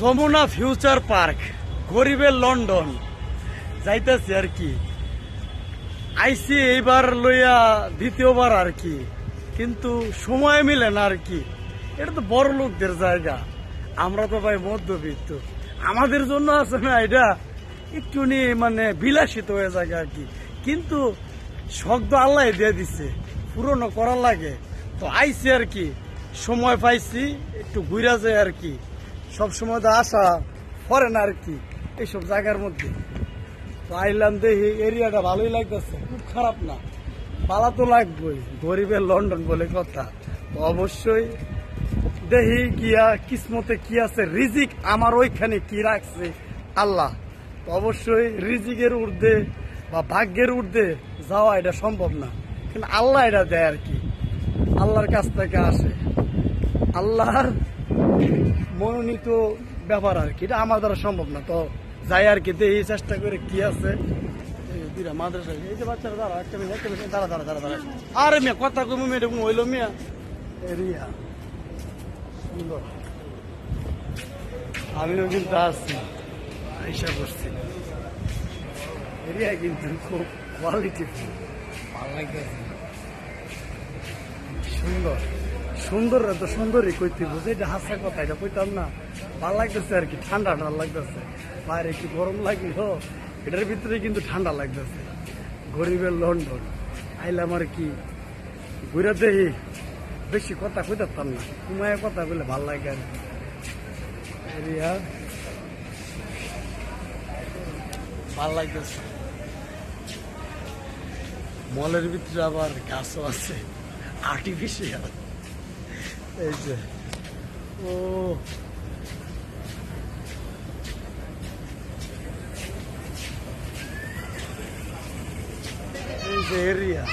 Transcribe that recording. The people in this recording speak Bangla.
যমুনা ফিউচার পার্ক গরিবের লন্ডন। যাইতেছে আর কি। আইসি এইবার লইয়া দ্বিতীয়বার আর কি। কিন্তু সময় মিলে না আর কি। এটা তো বড় লোকদের জায়গা। আমরা তো ভাই মধ্যবিত্ত। আমাদের জন্য আছে না এটা একটু নিয়ে মানে বিলাসিত হয়ে যায় আর কি। কিন্তু তো আল্লাহ দিয়ে দিছে। পূরণও করার লাগে। তো আইসি আর কি। সময় পাইছি, একটু ঘুরা যায় আর কি। সব সময় তো আসা পরে না আর কি, এইসব জায়গার মধ্যে। তো আইলাম দেখি এরিয়াটা ভালোই লাগতেছে, খুব খারাপ না। পালা তো লাগবেই, গরিবের লন্ডন বলে কথা। অবশ্যই দেহি গিয়া কিসমতে কি আছে, রিজিক আমার ওইখানে কি রাখছে আল্লাহ। তো অবশ্যই রিজিকের ঊর্ধ্বে বা ভাগ্যের ঊর্ধ্বে যাওয়া এটা সম্ভব না। কিন্তু আল্লাহ এটা দেয় আর কি। আল্লাহর কাছ থেকে আসে। আল্লাহর মনোনীত ব্যাপার আর কি। এটা আমার দ্বারা সম্ভব না। তো যাই আর কি দেখি চেষ্টা করে কি আছে। এই মাদ্রাসা এই যে বাচ্চারা দাঁড়া একটা মিনিট একটা মিনিট দাঁড়া দাঁড়া দাঁড়া দাঁড়া আরে মিয়া কথা কমে মেয়ে এরকম হইল মিয়া? এই রিয়া সুন্দর। আমিও কিন্তু আসছি আইসা করছি রিয়া কিন্তু খুব কোয়ালিটি ভালো লাগতেছে। সুন্দর। সুন্দর তো সুন্দরই কইতে বুঝে এটা হাসা কথা, এটা কইতাম না। ভালো লাগতেছে আর কি, ঠান্ডা ঠান্ডা লাগতেছে। বাইরে একটু গরম লাগলেও এটার ভিতরে কিন্তু ঠান্ডা লাগতেছে। গরিবের লন্ডন, আইলাম আর কি, ঘুরে দেখি। বেশি কথা কইতাম না কুমায় কথা বলে ভালো লাগে আর কি। ভালো লাগতেছে। মলের ভিতরে আবার গাছও আছে আর্টিফিশিয়াল এই যে ও এই যে এরিয়া